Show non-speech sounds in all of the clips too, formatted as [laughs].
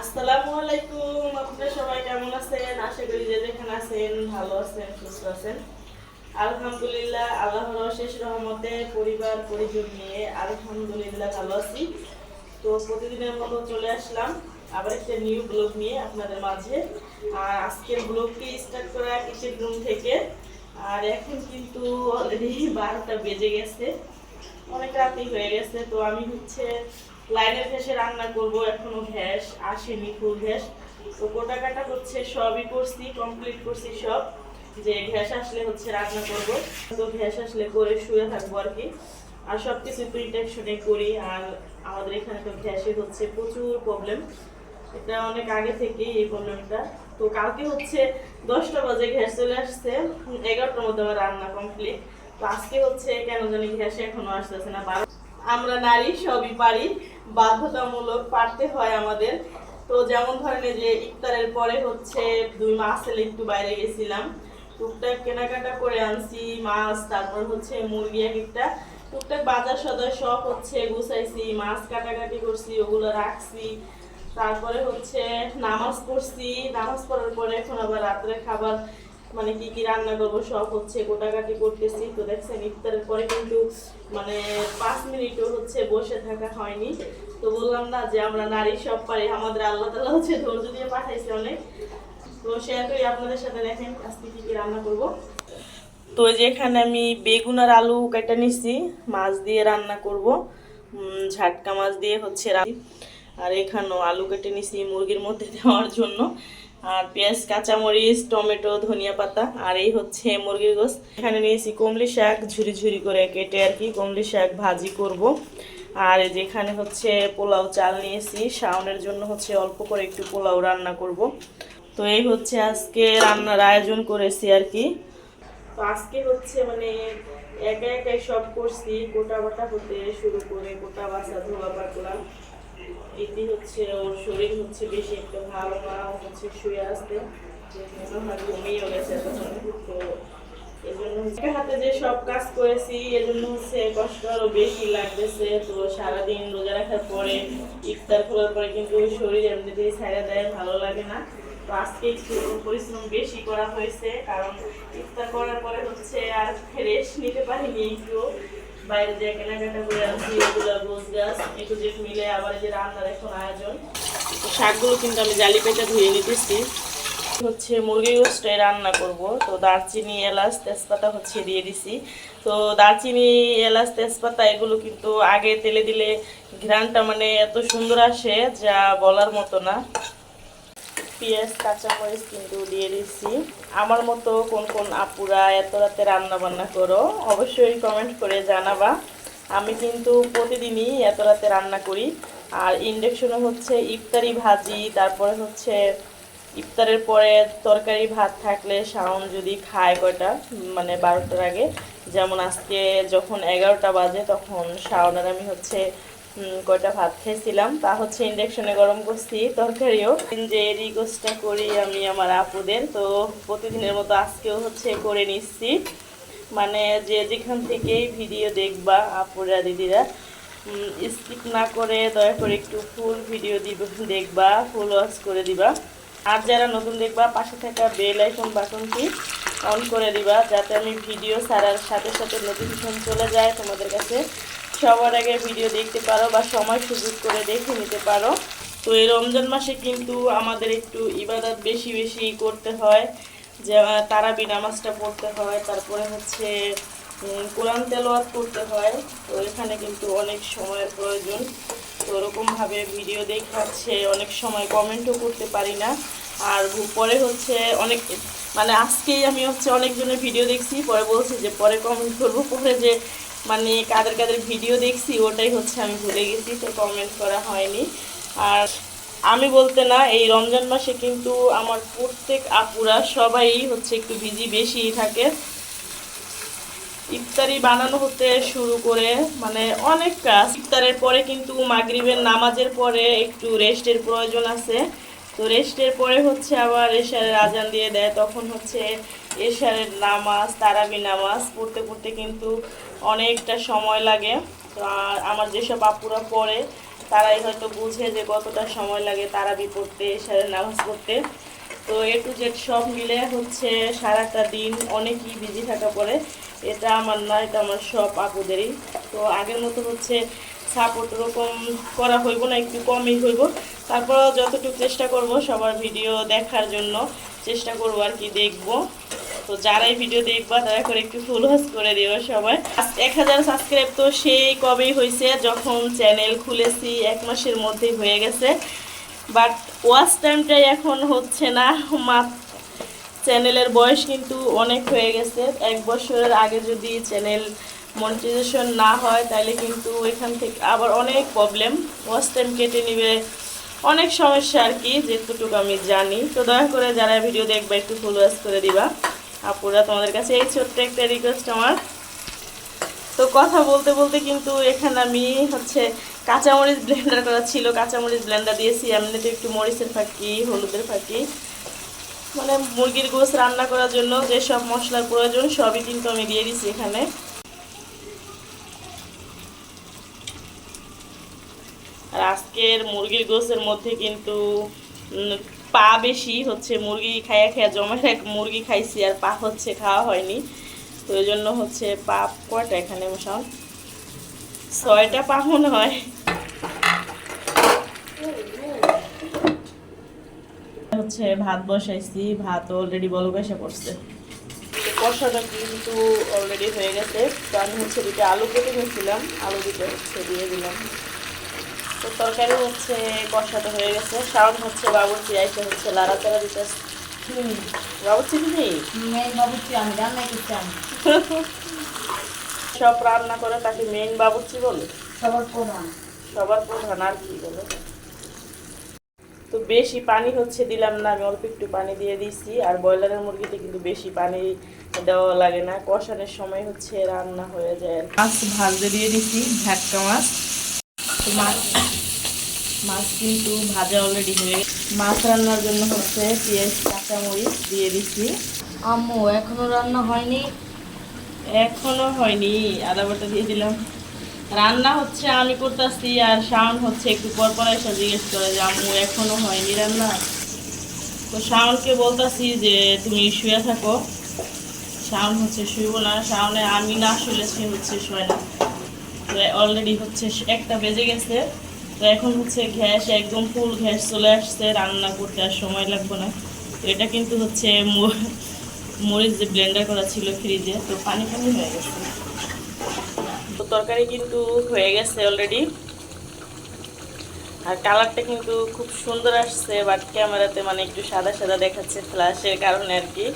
আসসালামু আলাইকুম, আপনারা সবাই কেমন আছেন? আশা করি যে যেখানে আছেন ভালো আছেন, সুস্থ আছেন। আলহামদুলিল্লাহ, আল্লাহর অশেষ রহমতে পরিবার পরিজন নিয়ে আলহামদুলিল্লাহ ভালো আছি। তো প্রতিদিনের মতো চলে আসলাম আবার একটা নিউ ব্লগ নিয়ে আপনাদের মাঝে। আর আজকের ব্লগটি স্টার্ট করা কিচেন রুম থেকে? আর এখন কিন্তু অলরেডি বারোটা বেজে গেছে। অনেক রাতই হয়ে গেছে, তো আমি হচ্ছে লাইনের ভেসে রান্না করব, এখনও ভ্যাস আসেনি ফুল ভ্যাস তো গোটা কাটা হচ্ছে, সবই করছি কমপ্লিট করছি সব। যে ভ্যাস আসলে হচ্ছে রান্না করব, তো ভ্যাস আসলে করে শুয়ে থাকব আর কি। আর সব কিছু প্রিটেকশনে করি, আর আমাদের এখানে তো ভ্যাসের হচ্ছে প্রচুর প্রবলেম এটা অনেক আগে থেকেই এই প্রবলেমটা তো কালকে হচ্ছে দশটা বাজে গ্যাস চলে আসছে, এগারোটার মধ্যে আমার রান্না কমপ্লিট তো আজকে হচ্ছে কেন জানি গ্যাস এখনও আসতেছে না, বারো আমরা নারী সবই পারি, বাধ্যতামূলক পারতে হয় আমাদের। তো যেমন ধরেন যে ইফতারের পরে হচ্ছে দুই মাস এলে একটু বাইরে গেছিলাম, টুকটাক কেনাকাটা করে আনছি, মাছ, তারপর হচ্ছে মুরগি এক একটা। টুকটাক বাজার সদার সব হচ্ছে গুছাইছি, মাছ কাটাকাটি করছি, ওগুলো রাখছি। তারপরে হচ্ছে নামাজ পড়ছি, নামাজ পড়ার পরে এখন আবার রাত্রে খাবার মানে কি কি রান্না করব, সব হচ্ছে গোটাকাটি করতেছি। তো দেখছেন, ইফতারের পরে কিন্তু মানে পাঁচ মিনিটও হচ্ছে বসে থাকা হয়নি। তো বললাম না যে আমরা নারী সব পারি, আমাদের আল্লাহ তালা হচ্ছে ধৈর্য দিয়ে পাঠাইছে অনেক। তো শেয়ার করি আপনাদের সাথে দেখেন, আজকে কি কি রান্না করব। তো এই যে এখানে আমি বেগুন আর আলু কেটে নিছি, মাছ দিয়ে রান্না করব। ঝাটকা মাছ দিয়ে হচ্ছে আর এখানেও আলু কেটে নিছি মুরগির মধ্যে দেওয়ার জন্য। আর পেঁয়াজ, কাঁচামরিচ, টমেটো, ধনিয়া পাতা, আর এই হচ্ছে মুরগির গোস এখানে নিয়েছি কমলি শাক, ঝুরি ঝুরি করে কেটে আর কি কমলি শাক ভাজি করব। আর যেখানে হচ্ছে পোলাও চাল নিয়েছি, শাওনের জন্য হচ্ছে অল্প করে একটু পোলাও রান্না করব। তো এই হচ্ছে আজকে রান্নার আয়োজন করেছি আর কি। তো আজকে হচ্ছে মানে একা একাই সব করছি, গোটা বাটা হতে শুরু করে গোটা বাসা ধোয়া পাতলা। এটি হচ্ছে ওর শরীর হচ্ছে বেশি একটা ভালো না হচ্ছে শুয়ে আসতে ঘুমিয়েও গেছে তো এজন্য হাতে যে সব কাজ করেছি, এজন্য হচ্ছে কষ্ট আরও বেশি লাগতেছে। তো সারাদিন রোজা রাখার পরে, ইফতার খোলার পরে কিন্তু শরীর এমনিতেই ছাড়া দেয়, ভালো লাগে না। তো আজকে একটু পরিশ্রম বেশি করা হয়েছে, কারণ ইফতার করার পরে হচ্ছে আর রেস্ট নিতে পারিনি একটু। বাইরে যে কেনাকাটা করে আনছি এগুলো গোছ গাছ, একটু যে মিলে আবার যে রান্নার এখন আয়োজন। শাকগুলো কিন্তু আমি জালি পেটে ধুয়ে নিতেছি। হচ্ছে মুরগি গোষ্ঠটাই রান্না করব। তো দারচিনি, এলাচ, তেজপাতা হচ্ছে দিয়ে দিছি। তো দারচিনি, এলাচ, তেজপাতা এগুলো কিন্তু আগে তেলে দিলে ঘ্রানটা মানে এত সুন্দর আসে যা বলার মতো না। পেঁয়াজ, কাঁচামরিচ কিন্তু দিয়ে দিচ্ছি আমার মতো কোন কোন আপুরা এত রাতে রান্না বান্না করো, অবশ্যই কমেন্ট করে জানাবা। আমি কিন্তু প্রতিদিনই এত রাতে রান্না করি। আর ইন্ডাকশনে হচ্ছে ইফতারি ভাজি, তারপরে হচ্ছে ইফতারের পরে তরকারি ভাত থাকলে শাওন যদি খায় কয়টা মানে বারোটার আগে। যেমন আজকে যখন এগারোটা বাজে, তখন শাওনের আমি হচ্ছে কয়টা ভাত খেয়েছিলাম। তা হচ্ছে ইন্ডাকশনে গরম করছি, তরকারিও। যে রিকোয়েস্টটা করি আমি আমার আপুদের। তো প্রতিদিনের মতো আজকেও হচ্ছে করে নিচ্ছি। মানে যে যেখান থেকেই ভিডিও দেখবা, আপুরা, দিদিরা স্কিপ না করে দয়া করে একটু ফুল ভিডিও দিব, দেখবা ফুল ওয়াচ করে দিবা। আর যারা নতুন দেখবা, পাশে থাকা বেল আইকন বাটনটি অন করে দিবা, যাতে আমি ভিডিও ছাড়ার সাথে সাথে নোটিফিকেশন চলে যায় তোমাদের কাছে। সবার আগে ভিডিও দেখতে পারো বা সময় সুযোগ করে দেখে নিতে পারো। তো এই রমজান মাসে কিন্তু আমাদের একটু ইবাদত বেশি বেশি করতে হয়। যে তারাবি নামাজটা পড়তে হয়, তারপরে হচ্ছে কোরআন তেলাওয়াত করতে হয়। তো এখানে কিন্তু অনেক সময়ের প্রয়োজন। তো ওরকমভাবে ভিডিও দেখাচ্ছে, অনেক সময় কমেন্টও করতে পারি না। আর পরে হচ্ছে অনেক মানে আজকেই আমি হচ্ছে অনেকজনের ভিডিও দেখছি, পরে বলছি যে, পরে কমেন্ট করব। পরে যে মানে কাদের কাদের ভিডিও দেখছি, ওটাই হচ্ছে আমি ভুলে গেছি, তো কমেন্ট করা হয়নি। আর আমি বলতে না, এই রমজান মাসে কিন্তু আমার প্রত্যেক আপুরা সবাই হচ্ছে একটু বিজি বেশি থাকে। ইফতারি বানানো হতে শুরু করে মানে অনেক কাজ। ইফতারের পরে কিন্তু মাগরিবের নামাজের পরে একটু রেস্টের প্রয়োজন আছে। তো রেস্টের পরে হচ্ছে আবার এশারের আজান দিয়ে দেয়, তখন হচ্ছে এশারের নামাজ, তারাবি নামাজ পড়তে পড়তে কিন্তু অনেকটা সময় লাগে। তো আর আমার যেসব আপুরা পড়ে, তারাই হয়তো বুঝে যে কতটা সময় লাগে তারাবি পড়তে, সারা নামাজ পড়তে। তো এ টু জেড সব মিলে হচ্ছে সারাটা দিন অনেকই বিজি থাকা পড়ে। এটা আমার না, এটা আমার সব আপুদেরই। তো আগের মতো হচ্ছে সাপোর্ট ওরকম করা হইব না, একটু কমই হইব। তারপর যতটুকু চেষ্টা করব সবার ভিডিও দেখার জন্য চেষ্টা করব আর কি দেখব। তো যারাই ভিডিও দেখবা, দয়া করে একটু ফুল ওয়াচ করে দিও সবাই। এক হাজার সাবস্ক্রাইব তো সেই কবেই হয়েছে যখন চ্যানেল খুলেছি, এক মাসের মধ্যেই হয়ে গেছে। বাট ওয়াচ টাইমটাই এখন হচ্ছে না মাত্র চ্যানেলের বয়স কিন্তু অনেক হয়ে গেছে। এক বছরের আগে যদি চ্যানেল মনিটাইজেশন না হয়, তাহলে কিন্তু এখান থেকে আবার অনেক প্রবলেম ওয়াচ টাইম কেটে নিবে অনেক সমস্যা আর কি যেটুকু আমি জানি। তো দয়া করে যারা ভিডিও দেখবা, একটু ফুল ওয়াচ করে দিবা। আপুরা তোমাদের কাছে এই ছোট্ট একটা রিকোয়েস্ট আমার। তো কথা বলতে বলতে কিন্তু এখানে আমি হচ্ছে কাঁচামরিচ ব্লেন্ডার করা ছিল। কাঁচামরিচ ব্লেন্ডার দিয়েছি এমনিতে একটু মরিচের ফাঁকি, হলুদের ফাঁকি। মানে মুরগির গোস রান্না করার জন্য যেসব মশলার প্রয়োজন সবই কিন্তু আমি দিয়ে দিছি এখানে। আর আজকের মুরগির গোসের মধ্যে কিন্তু পা বেশি হচ্ছে, মুরগি খাইয়া খাইয়া জমা এক মুরগি খাইছি আর পা হচ্ছে, খাওয়া হয়নি। তো ওই জন্য হচ্ছে পা কয়টা এখানে, মশাল? ছয়টা পা মনে হয়। হচ্ছে ভাত বসাইছি, ভাত অলরেডি বলক এসে পড়ছে। কষাটা কিন্তু অলরেডি হয়ে গেছে। তো আমি হচ্ছে দুটো আলু কেটে নিয়েছিলাম, আলু দুটো হচ্ছে দিয়ে দিলাম। তো তরকারি হচ্ছে কষাটা হয়ে গেছে। সাউন্ড হচ্ছে বাবুর্চি আইসে হচ্ছে লাড়াচাড়া দিতে বাবুর্চি কি নেই মেয়ে বাবুর্চি আমি রান্নাই করছি আমি। [laughs] সব রান্না করে তাকে মেইন বাবুর্চি বলে? সবার প্রধান। সবার প্রধান আর কি বলে? তো বেশি পানি হচ্ছে দিলাম না আমি অল্প একটু পানি দিয়ে দিয়েছি। আর ব্রয়লারের মুরগিতে কিন্তু বেশি পানি দেওয়া লাগে না। কষানোর সময় হচ্ছে রান্না হয়ে যায়। আর মাছ ভাজতে দিয়ে দিছি ভ্যাটকা মাছ। তো মাছ মাছ কিন্তু ভাজা অলরেডি হয়ে মাছ রান্নার জন্য হচ্ছে পেঁয়াজ, কাঁচামরিচ দিয়ে দিচ্ছি আম্মু, এখনও রান্না হয়নি? এখনও হয়নি, আদা বাটা দিয়ে দিলাম। রান্না হচ্ছে আমি করতেছি আর শাওন হচ্ছে একটু পর পর এসে জিজ্ঞেস করে যে, আম্মু, এখনও হয়নি রান্না? তো শাওনকে বলতাছি যে, তুমি শুয়ে থাকো। শাওন হচ্ছে শুইব না। শাওনে আমি না শুলে সে হচ্ছে শোয় না। অলরেডি হচ্ছে একটা বেজে গেছে। তো এখন হচ্ছে গ্যাস, একদম ফুল গ্যাস চলে আসছে, রান্না করতে আর সময় লাগবে না। তো এটা কিন্তু হচ্ছে মরিচ যে ব্লেন্ডার করা ছিল ফ্রিজে তো পানি পানি হয়ে গেছে। তো তরকারি কিন্তু হয়ে গেছে অলরেডি আর কালারটা কিন্তু খুব সুন্দর আসছে বাট ক্যামেরাতে মানে একটু সাদা সাদা দেখাচ্ছে ফ্ল্যাশের কারণে আর কি।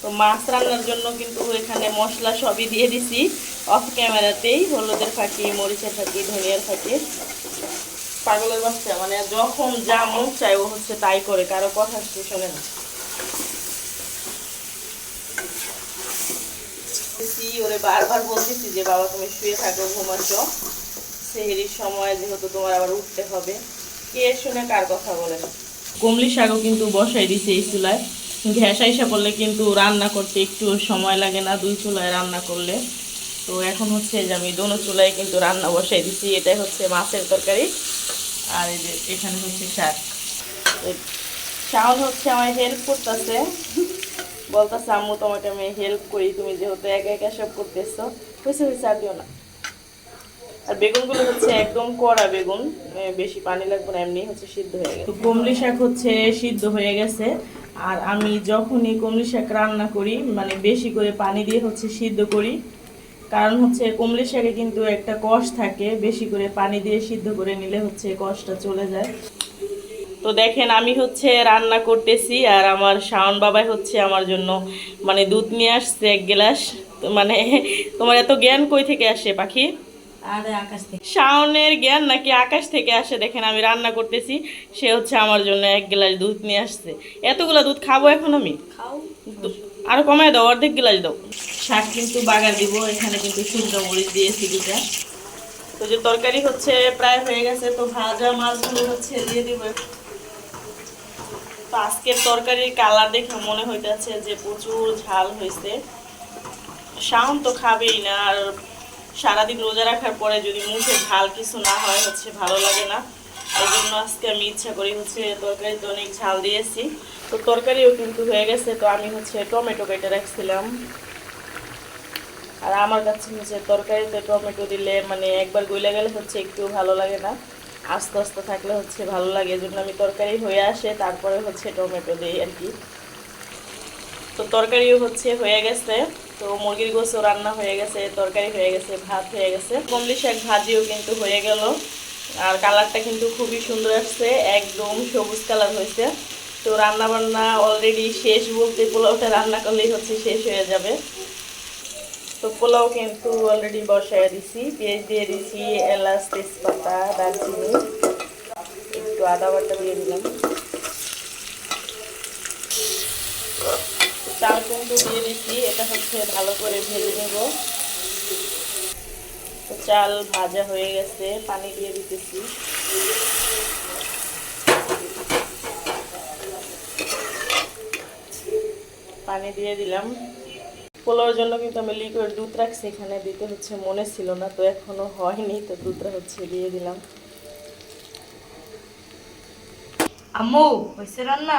তো মাছ রান্নার জন্য কিন্তু এখানে মশলা সবই দিয়ে দিছি। অফ ক্যামেরাতেই হলুদের ফাঁকি, মরিচের ফাঁকি, ধনিয়ার ফাঁকি। পাগলের বাচ্চা মানে যখন যা মন চায় ও হচ্ছে তাই করে, কারও কথা শোনে না। ওরে বারবার বলতেছি যে, বাবা, তুমি শুয়ে থাকো, ঘুমাচ্ছ। সেহেরির সময় যেহেতু তোমার আবার উঠতে হবে। কে শুনে কার কথা বলে? না কমলি শাকও কিন্তু বসাই দিছে এই চুলায়। ঘ্যাস আইসা করলে কিন্তু রান্না করতে একটু সময় লাগে না, দুই চুলায় রান্না করলে। তো এখন হচ্ছে যে আমি দোনো চুলায় কিন্তু রান্না বসাই দিচ্ছি এটাই হচ্ছে মাছের তরকারি। আর এই যে এখানে হচ্ছে শাক। শাওন হচ্ছে আমায় হেল্প করতেছে। বলতেছে, আম্মু, তোমাকে আমি হেল্প করি। তুমি যেহেতু একা একা সব করতেছো হয়েছে হয়েছে আর দিও না। আর বেগুনগুলো হচ্ছে একদম কড়া বেগুন। বেশি পানি লাগবে না, এমনি হচ্ছে সিদ্ধ হয়ে গেছে। তো কমলি শাক হচ্ছে সিদ্ধ হয়ে গেছে। আর আমি যখনই কমলি শাক রান্না করি মানে বেশি করে পানি দিয়ে হচ্ছে সিদ্ধ করি। কারণ হচ্ছে কমলি শাকে কিন্তু একটা কষ থাকে বেশি করে পানি দিয়ে সিদ্ধ করে নিলে হচ্ছে কষটা চলে যায়। তো দেখেন আমি হচ্ছে রান্না করতেছি আর আমার শাওন বাবাই হচ্ছে আমার জন্য মানে দুধ নিয়ে আসছে এক গ্লাস। মানে তোমার এত জ্ঞান কই থেকে আসে পাখি? আরে আকাশ থেকে। শাওনের জ্ঞান নাকি আকাশ থেকে আসে? দেখেন আমি রান্না করতেছি সে হচ্ছে আমার জন্য এক গ্লাস দুধ নিয়ে আসছে। এতগুলা দুধ খাব এখন আমি? খাও। আরও কমায় দাও, অর্ধেক গ্লাস দাও। শাক কিন্তু বাগার দিব, এখানে কিন্তু শুকনো মরিচ দিয়েছি দুটা তো যে তরকারি হচ্ছে প্রায় হয়ে গেছে, তো ভাজা মাছগুলো হচ্ছে দিয়ে দিব। তো আজকের তরকারির কালার দেখে মনে হইতেছে যে প্রচুর ঝাল হয়েছে শাওন তো খাবেই না, আর সারাদিন রোজা রাখার পরে যদি মুখে ঝাল কিছু না হয়, হচ্ছে ভালো লাগে না। এই জন্য আজকে আমি ইচ্ছা করি হচ্ছে তরকারিতে অনেক ঝাল দিয়েছি। তো তরকারিও কিন্তু হয়ে গেছে, তো আমি হচ্ছে টমেটো কেটে রাখছিলাম। আর আমার কাছে হচ্ছে তরকারিতে টমেটো দিলে মানে একবার গইলে গেলে হচ্ছে একটু ভালো লাগে না। আস্তে আস্তে থাকলে হচ্ছে ভালো লাগে এই আমি তরকারি হয়ে আসে, তারপরে হচ্ছে টমেটো দিই আর কি। তো তরকারিও হচ্ছে হয়ে গেছে, তো মুরগির গোসও রান্না হয়ে গেছে, তরকারি হয়ে গেছে, ভাত হয়ে গেছে। কমলি শাক ভাজিও কিন্তু হয়ে গেল। আর কালারটা কিন্তু খুবই সুন্দর আসছে, একদম সবুজ কালার হয়েছে। তো রান্না বান্না অলরেডি শেষ বলতে পোলাওটা রান্না করলেই হচ্ছে শেষ হয়ে যাবে। তো পোলাও কিন্তু অলরেডি বসায় দিছি, পেঁয়াজ দিয়ে দিছি, এলাচ, তেজপাতা, দারচিনি, একটু আদা বাটা দিয়ে দিলাম। চাল কিন্তু দিয়ে দিচ্ছি এটা হচ্ছে ভালো করে ভেজে নেব। চাল ভাজা হয়ে গেছে, পানি দিয়ে দিতেছি। পানি দিয়ে দিলাম। পোলাওর জন্য কিন্তু আমি লিকুইড দুধ রাখছি এখানে দিতে হচ্ছে মনে ছিল না তো এখনও হয়নি তো দুধটা হচ্ছে দিয়ে দিলাম। আম্মু হয়েছে রান্না?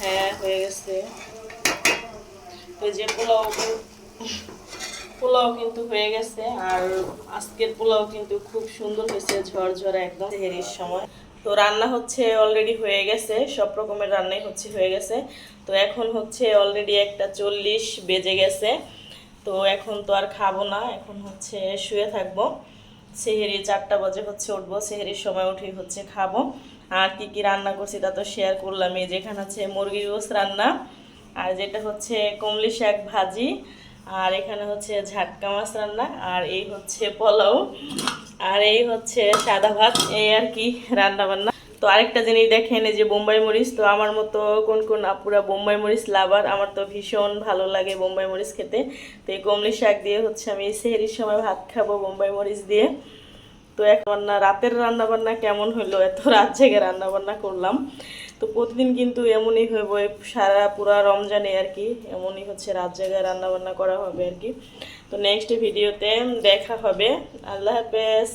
হ্যাঁ হয়ে গেছে। তো যে পোলাও পোলাও কিন্তু হয়ে গেছে আর আজকের পোলাও কিন্তু খুব সুন্দর হয়েছে ঝরঝরা একদম হেরির সময়। তো রান্না হচ্ছে অলরেডি হয়ে গেছে, সব রকমের রান্নাই হচ্ছে, হয়ে গেছে। তো এখন হচ্ছে অলরেডি একটা চল্লিশ বেজে গেছে। তো এখন তো আর খাব না, এখন হচ্ছে শুয়ে থাকব। সেহেরি চারটা বাজে হচ্ছে উঠবো, সেহেরির সময় উঠেই হচ্ছে খাব। আর কি কি রান্না করছি তা তো শেয়ার করলাম এই যেখানে আছে মুরগির গোস রান্না, আর যেটা হচ্ছে কমলি শাক ভাজি, আর এখানে হচ্ছে ঝাটকা মাছ রান্না, আর এই হচ্ছে পোলাও। আর এই হচ্ছে সাদা ভাত, এই আর কি রান্না বান্না তো আরেকটা জিনিস দেখেন, এই যে বোম্বাই মরিচ, তো আমার মতো কোন কোন আপুরা বোম্বাই মরিচ লাভার, আমার তো ভীষণ ভালো লাগে বোম্বাই মরিচ খেতে। তো এই কমলি শাক দিয়ে হচ্ছে আমি সেহেরির সময় ভাত খাব বোম্বাই মরিচ দিয়ে। তো এখন রাতের রান্নাবান্না কেমন হলো? এত রাত জেগে রান্নাবান্না করলাম। তো প্রতিদিন কিন্তু এমনই বই সারা পুরা রমজানে আর কি, এমনই হচ্ছে রাত জায়গায় রান্না বান্না করা হবে আর কি। তো নেক্সট ভিডিওতে দেখা হবে। আল্লাহ হাফেজ।